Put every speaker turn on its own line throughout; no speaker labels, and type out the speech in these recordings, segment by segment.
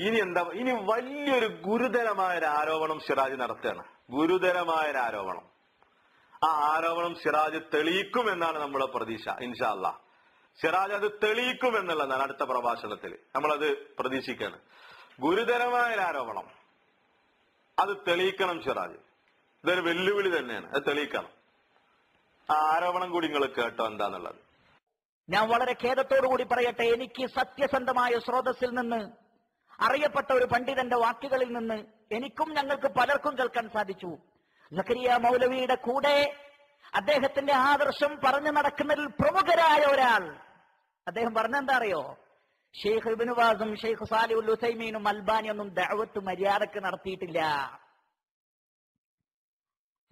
ഇനി എന്താ ഇനി വലിയൊരു ഗുരുതരമായ ഒരു ആരോപണം സിറാജ് നടത്തുകയാണ്. ഗുരുതരമായ ഒരു ആരോപണം. ആ ആരോപണം സിറാജ് തെളിയിക്കും എന്നാണ് നമ്മളെ പ്രതീക്ഷ ഇൻഷാ അല്ലാ സിറാജ് അത് തെളിയിക്കും എന്നുള്ളതാണ് അടുത്ത പ്രഭാഷണത്തിൽ. നമ്മളത് പ്രതീക്ഷിക്കുകയാണ്. ഗുരുതരമായ ഒരു ആരോപണം. അത് തെളിയിക്കണം സിറാജ്. ഇതൊരു വെല്ലുവിളി തന്നെയാണ്. അത് തെളിയിക്കണം. ആ ആരോപണം കൂടി നിങ്ങൾ കേട്ടോ എന്താന്നുള്ളത്.
ഞാൻ വളരെ ഖേദത്തോടു കൂടി പറയട്ടെ എനിക്ക് സത്യസന്ധമായ സ്രോതസ്സിൽ നിന്ന് അറിയപ്പെട്ട ഒരു പണ്ഡിതന്റെ വാക്കുകളിൽ നിന്ന് എനിക്കും ഞങ്ങൾക്ക് പലർക്കും കേൾക്കാൻ സാധിച്ചു. സക്കരിയ മൗലവിയുടെ കൂടെ അദ്ദേഹത്തിന്റെ ആദർശം പറഞ്ഞു നടക്കുന്നതിൽ പ്രമുഖരായ ഒരാൾ. അദ്ദേഹം പറഞ്ഞെന്താ അറിയോ? ഷെയ്ഖ് ഇബിനുവാസും ഷെയ്ഖ് സാലിഉൽ ഉസൈമീനും അൽബാനിയൊന്നും ദഅവത്ത് മര്യാദയ്ക്ക് നടത്തിയിട്ടില്ല.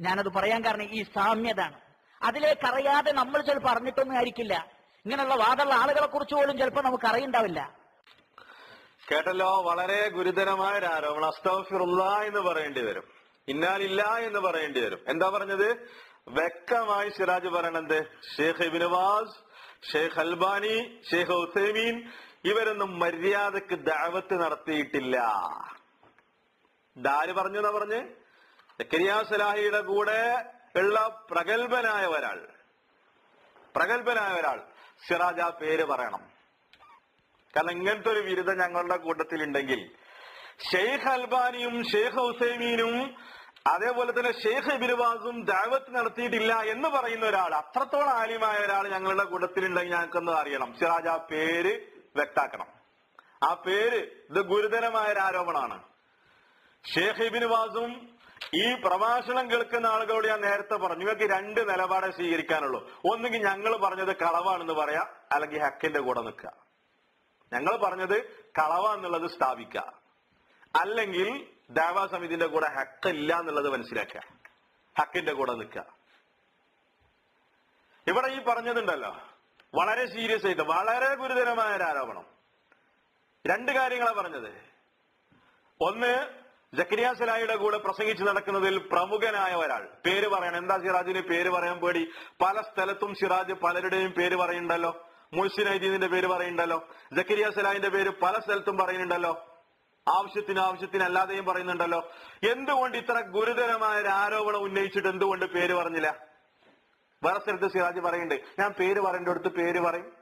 ഞാനത് പറയാൻ കാരണം ഈ സാമ്യതാണ്. അതിലേക്ക് അറിയാതെ നമ്മൾ ചിലപ്പോൾ അറിഞ്ഞിട്ടൊന്നും ആയിരിക്കില്ല. ഇങ്ങനെയുള്ള വാദമുള്ള ആളുകളെ കുറിച്ച് പോലും ചിലപ്പോൾ നമുക്ക് അറിയുണ്ടാവില്ല.
കേട്ടല്ലോ വളരെ ഗുരുതരമായ ഒരു ആരോപണം. അസ്തഫിറുള്ള എന്ന് പറയേണ്ടി വരും. ഇന്നാലില്ല എന്ന് പറയേണ്ടി വരും. എന്താ പറഞ്ഞത്? വ്യക്തമായി സിറാജ് പറയണത് Sheikh Ibn Baz Sheikh Albani Sheikh Uthaymeen ഇവരൊന്നും മര്യാദയ്ക്ക് ദാവത്ത് നടത്തിയിട്ടില്ല. ദാര് പറഞ്ഞു എന്നാ പറഞ്ഞ്? സക്കരിയ സലാഹിയുടെ കൂടെ ഉള്ള പ്രഗത്ഭനായ ഒരാൾ. പ്രഗത്ഭനായ ഒരാൾ. സിറാജ് പേര് പറയണം. കാരണം ഇങ്ങനത്തെ ഒരു ബിരുദം ഞങ്ങളുടെ കൂട്ടത്തിൽ ഉണ്ടെങ്കിൽ ഷെയ്ഖ് അൽബാനിയും ഷെയ്ഖ് ഹുസൈമീനും അതേപോലെ തന്നെ ഷെയ്ഖ് ബിരുവാസും ദാവത്ത് നടത്തിയിട്ടില്ല എന്ന് പറയുന്ന ഒരാൾ അത്രത്തോളം ആലിമായ ഒരാൾ ഞങ്ങളുടെ കൂട്ടത്തിലുണ്ടെങ്കിൽ ഞങ്ങൾക്കൊന്ന് അറിയണം. സിറാജ് ആ പേര് വ്യക്താക്കണം. ആ പേര് ഇത് ഗുരുതരമായ ഒരു ആരോപണമാണ്. ഷെയ്ഖ് ഇബിനുവാസും ഈ പ്രഭാഷണം കേൾക്കുന്ന ആളുകളോട് ഞാൻ നേരത്തെ പറഞ്ഞു. നിങ്ങൾക്ക് രണ്ട് നിലപാടേ സ്വീകരിക്കാനുള്ളൂ. ഒന്നുകിൽ ഞങ്ങൾ പറഞ്ഞത് കളവാണെന്ന് പറയാ അല്ലെങ്കിൽ ഹക്കിന്റെ കൂടെ നിൽക്കുക. ഞങ്ങൾ പറഞ്ഞത് കളവ എന്നുള്ളത് സ്ഥാപിക്കുക. അല്ലെങ്കിൽ ദേവാ സമിതിന്റെ കൂടെ ഹക്കില്ല എന്നുള്ളത് മനസ്സിലാക്കുക. ഹക്കിന്റെ കൂടെ നിൽക്കുക. ഇവിടെ ഈ പറഞ്ഞതുണ്ടല്ലോ. വളരെ സീരിയസ് ആയിട്ട് വളരെ ഗുരുതരമായ ഒരു ആരോപണം. രണ്ട് കാര്യങ്ങളാണ് പറഞ്ഞത്. ഒന്ന് ജക്കരിയ സലായിയുടെ കൂടെ പ്രസംഗിച്ച് നടക്കുന്നതിൽ പ്രമുഖനായ ഒരാൾ. പേര് പറയണം. എന്താ സിറാജിന് പേര് പറയാൻ പേടി? പല സ്ഥലത്തും സിറാജ് പലരുടെയും പേര് പറയുന്നുണ്ടല്ലോ. മുഹ്സിൻ ഐദീദിന്റെ പേര് പറയുന്നുണ്ടല്ലോ. ജക്കരിയ സലാഹിന്റെ പേര് പല സ്ഥലത്തും പറയുന്നുണ്ടല്ലോ. ആവശ്യത്തിന് ആവശ്യത്തിന് അല്ലാതെയും പറയുന്നുണ്ടല്ലോ. എന്തുകൊണ്ട് ഇത്ര ഗുരുതരമായ ഒരു ആരോപണം ഉന്നയിച്ചിട്ട് എന്തുകൊണ്ട് പേര് പറഞ്ഞില്ല? വേറെ സ്ഥലത്ത് സിറാജ് പറയുന്നുണ്ട്. ഞാൻ പേര് പറയേണ്ട അടുത്ത് പേര് പറയും.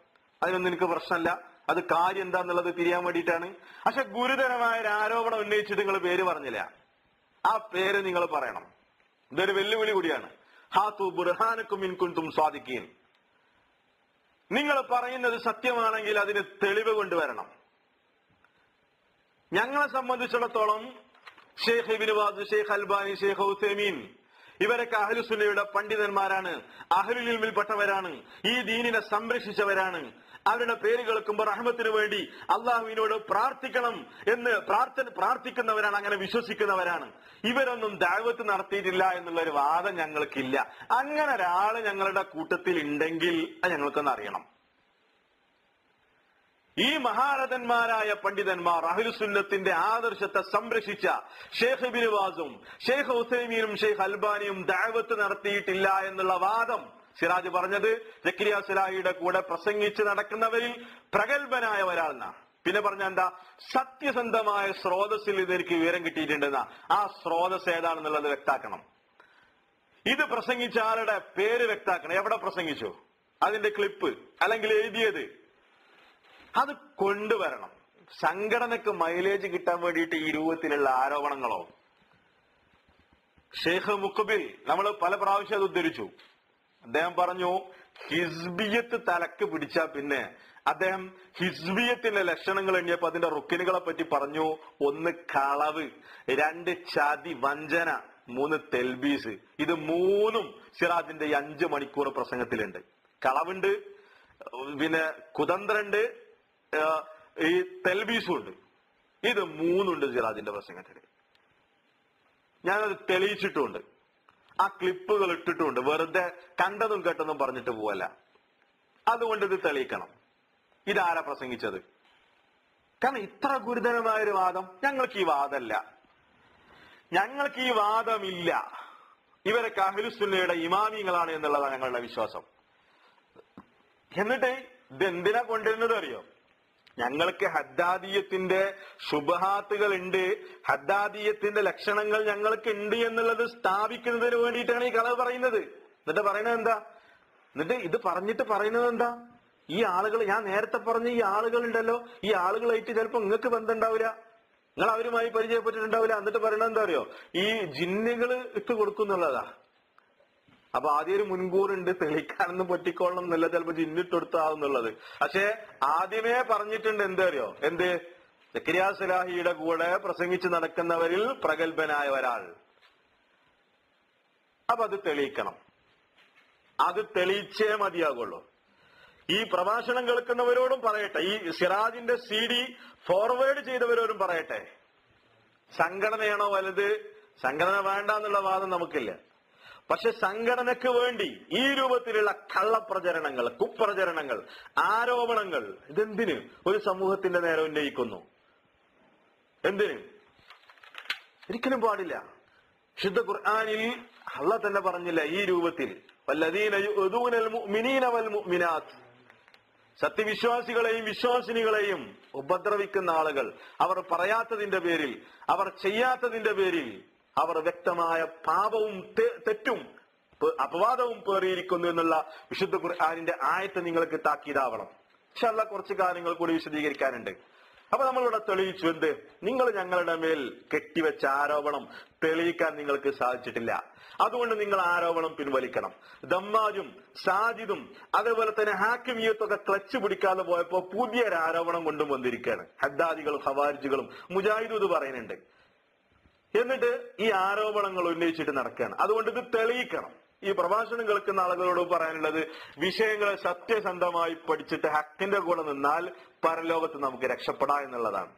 അതിനൊന്നും എനിക്ക് പ്രശ്നമല്ല. അത് കാര്യം എന്താന്നുള്ളത് തിരിയാൻ വേണ്ടിയിട്ടാണ്. പക്ഷെ ഗുരുതരമായ ഒരു ആരോപണം ഉന്നയിച്ചിട്ട് നിങ്ങൾ പേര് പറഞ്ഞില്ല. ആ പേര് നിങ്ങൾ പറയണം. ഇതൊരു വെല്ലുവിളി കൂടിയാണ്. ഹാത്തു ബുർഹാനക്കും ഇൻകുന്തും സ്വാധിക്കുകയും നിങ്ങൾ പറയുന്നത് സത്യമാണെങ്കിൽ അതിന് തെളിവ് കൊണ്ടുവരണം. ഞങ്ങളെ സംബന്ധിച്ചിടത്തോളം Sheikh Ibn Baz Sheikh Albani Sheikh Uthaymeen ഇവരൊക്കെ അഹ്ലുസുന്നയുടെ പണ്ഡിതന്മാരാണ്. അഹ്ലുലിൽമിൽപ്പെട്ടവരാണ് ഈ ദീനിനെ സംരക്ഷിച്ചവരാണ്. അവരുടെ പേര് കേൾക്കുമ്പോൾ റഹ്മത്തിന് വേണ്ടി അള്ളാഹുവിനോട് പ്രാർത്ഥിക്കണം എന്ന് പ്രാർത്ഥന പ്രാർത്ഥിക്കുന്നവരാണ് അങ്ങനെ വിശ്വസിക്കുന്നവരാണ്. ഇവരൊന്നും ദാവത്ത് നടത്തിയിട്ടില്ല എന്നുള്ള ഒരു വാദം ഞങ്ങൾക്കില്ല. അങ്ങനെ ഒരാൾ ഞങ്ങളുടെ കൂട്ടത്തിൽ ഉണ്ടെങ്കിൽ ഞങ്ങൾക്കൊന്ന് അറിയണം. ഈ മഹാരഥന്മാരായ പണ്ഡിതന്മാർ അഹ്ലുസുന്നത്തിന്റെ ആദർശത്തെ സംരക്ഷിച്ച ഷേഖ് ബിനുവാസും ഷെയ്ഖ് ഹുസൈമീനും ഷെയ്ഖ് അൽബാനിയും ദാവത്ത് നടത്തിയിട്ടില്ല എന്നുള്ള വാദം സിറാജ് പറഞ്ഞത് ജക്കരിയ സിലാഹിയുടെ കൂടെ പ്രസംഗിച്ച് നടക്കുന്നവരിൽ പ്രഗത്ഭനായ ഒരാളെന്നാണ് പിന്നെ പറഞ്ഞ എന്താ? സത്യസന്ധമായ സ്രോതസ്സിൽ ഇതെനിക്ക് വിവരം കിട്ടിയിട്ടുണ്ടെന്ന. ആ സ്രോതസ് ഏതാണെന്നുള്ളത് വ്യക്താക്കണം. ഇത് പ്രസംഗിച്ച ആളുടെ പേര് വ്യക്താക്കണം. എവിടെ പ്രസംഗിച്ചു? അതിന്റെ ക്ലിപ്പ് അല്ലെങ്കിൽ എഴുതിയത്? അത് കൊണ്ടുവരണം. സംഘടനക്ക് മൈലേജ് കിട്ടാൻ വേണ്ടിയിട്ട് ഈ രൂപത്തിലുള്ള ആരോപണങ്ങളോ? ഷെയ്ഖ് മുഖബിൽ നമ്മൾ പല പ്രാവശ്യം അത് ഉദ്ധരിച്ചു. അദ്ദേഹം പറഞ്ഞു ഹിസ്ബിയത്ത് തലക്ക് പിടിച്ച പിന്നെ. അദ്ദേഹം ഹിസ്ബിയത്തിന്റെ ലക്ഷണങ്ങൾ എണ്ണിയപ്പോ അതിന്റെ റുക്കിനുകളെ പറ്റി പറഞ്ഞു ഒന്ന് കളവ് രണ്ട് ചതി വഞ്ചന മൂന്ന് തെൽബീസ്. ഇത് മൂന്നും സിറാജിന്റെ ഈ അഞ്ച് മണിക്കൂർ പ്രസംഗത്തിലുണ്ട്. കളവുണ്ട് പിന്നെ കുതന്ത്രണ്ട് ഈ തെൽബീസും ഉണ്ട് ഇത് മൂന്നുണ്ട് സിറാജിന്റെ പ്രസംഗത്തിൽ ഞാനത് തെളിയിച്ചിട്ടുമുണ്ട് ആ ക്ലിപ്പുകൾ ഇട്ടിട്ടുണ്ട്. വെറുതെ കണ്ടതും കേട്ടതും പറഞ്ഞിട്ട് പോവല്ല. അതുകൊണ്ട് ഇത് തെളിയിക്കണം. ഇതാരാ പ്രസംഗിച്ചത്? കാരണം ഇത്ര ഗുരുതരമായ ഒരു വാദം ഞങ്ങൾക്ക് ഈ വാദമല്ല. ഞങ്ങൾക്ക് ഈ വാദമില്ല. ഇവരൊക്കെ അഹ്ലുസുന്നയുടെ ഇമാമിങ്ങളാണ് എന്നുള്ളതാണ് ഞങ്ങളുടെ വിശ്വാസം. എന്നിട്ട് ഇത് എന്തിനാ കൊണ്ടുവരുന്നത് അറിയോ? ഞങ്ങൾക്ക് ഹദ്ദാദീയത്തിന്റെ ശുഭഹാത്തുകൾ ഉണ്ട് ഹദ്ദാദീയത്തിന്റെ ലക്ഷണങ്ങൾ ഞങ്ങൾക്ക് ഉണ്ട് എന്നുള്ളത് സ്ഥാപിക്കുന്നതിന് വേണ്ടിയിട്ടാണ് ഈ കളവ് പറയുന്നത്. എന്നിട്ട് പറയുന്നത് എന്താ? എന്നിട്ട് ഇത് പറഞ്ഞിട്ട് പറയുന്നത് എന്താ? ഈ ആളുകൾ ഞാൻ നേരത്തെ പറഞ്ഞ ഈ ആളുകൾ ഉണ്ടല്ലോ ഈ ആളുകളായിട്ട് ചിലപ്പോ നിങ്ങൾക്ക് ബന്ധം ഉണ്ടാവില്ല. നിങ്ങൾ അവരുമായി പരിചയപ്പെട്ടിട്ടുണ്ടാവില്ല. എന്നിട്ട് പറയണത് എന്താ അറിയോ? ഈ ജിന്നുകൾ ഇട്ട് കൊടുക്കുന്നുള്ളതാ. അപ്പൊ ആദ്യം ഒരു മുൻകൂറുണ്ട് തെളിക്കാനെന്ന് പൊറ്റിക്കോളണം എന്നല്ല ചിലപ്പോ ജിന്നിട്ടെടുത്താവുന്നുള്ളത്. പക്ഷെ ആദ്യമേ പറഞ്ഞിട്ടുണ്ട് എന്താ അറിയോ എന്ത്? സക്കരിയ സലാഹിയുടെ കൂടെ പ്രസംഗിച്ച് നടക്കുന്നവരിൽ പ്രഗത്ഭനായ ഒരാൾ. അപ്പൊ അത് തെളിയിക്കണം. അത് തെളിയിച്ചേ മതിയാകുള്ളൂ. ഈ പ്രഭാഷണം കേൾക്കുന്നവരോടും പറയട്ടെ. ഈ സിറാജിന്റെ സി ഡി ഫോർവേഡ് ചെയ്തവരോടും പറയട്ടെ. സംഘടനയാണോ വലുത്? സംഘടന വേണ്ട എന്നുള്ള വാദം നമുക്കില്ല. പക്ഷെ സംഘടനക്ക് വേണ്ടി ഈ രൂപത്തിലുള്ള കള്ളപ്രചരണങ്ങൾ കുപ്രചരണങ്ങൾ ആരോപണങ്ങൾ ഇതെന്തിന് ഒരു സമൂഹത്തിന്റെ നേരെ ഉന്നയിക്കുന്നു? എന്തിന്? ഒരിക്കലും പാടില്ല. ശുദ്ധ ഖുർആാനിൽ അള്ള തന്നെ പറഞ്ഞില്ല ഈ രൂപത്തിൽ സത്യവിശ്വാസികളെയും വിശ്വാസിനികളെയും ഉപദ്രവിക്കുന്ന ആളുകൾ അവർ പറയാത്തതിന്റെ പേരിൽ അവർ ചെയ്യാത്തതിന്റെ പേരിൽ അവർ വ്യക്തമായ പാപവും തെറ്റും അപവാദവും പേറിയിരിക്കുന്നു എന്നുള്ള വിശുദ്ധ ഖുർആാനിന്റെ ആയത്ത് നിങ്ങൾക്ക് താക്കീതാവണം. ഇൻഷാല്ല കുറച്ച് കാര്യങ്ങൾ കൂടി വിശദീകരിക്കാനുണ്ട്. അപ്പൊ നമ്മളിവിടെ തെളിയിച്ചു എന്ത്? നിങ്ങൾ ഞങ്ങളുടെ മേൽ കെട്ടിവെച്ച ആരോപണം തെളിയിക്കാൻ നിങ്ങൾക്ക് സാധിച്ചിട്ടില്ല. അതുകൊണ്ട് നിങ്ങൾ ആരോപണം പിൻവലിക്കണം. ദമ്മാജും സാജിദും അതേപോലെ തന്നെ ഹാക്കിമിയത്തൊക്കെ ക്ലച്ച് പിടിക്കാതെ പോയപ്പോ പുതിയൊരു ആരോപണം കൊണ്ടും വന്നിരിക്കുകയാണ്. ഹദ്ദാദികളും ഹവാരിജുകളും മുജാഹിദും ഇത് പറയുന്നുണ്ട്. എന്നിട്ട് ഈ ആരോപണങ്ങൾ ഉന്നയിച്ചിട്ട് നടക്കുകയാണ്. അതുകൊണ്ട് ഇത് തെളിയിക്കണം. ഈ പ്രഭാഷണം കേൾക്കുന്ന ആളുകളോട് പറയാനുള്ളത് വിഷയങ്ങളെ സത്യസന്ധമായി പഠിച്ചിട്ട് ഹക്കിന്റെ കൂടെ നിന്നാൽ പരലോകത്ത് നമുക്ക് രക്ഷപ്പെടാം എന്നുള്ളതാണ്.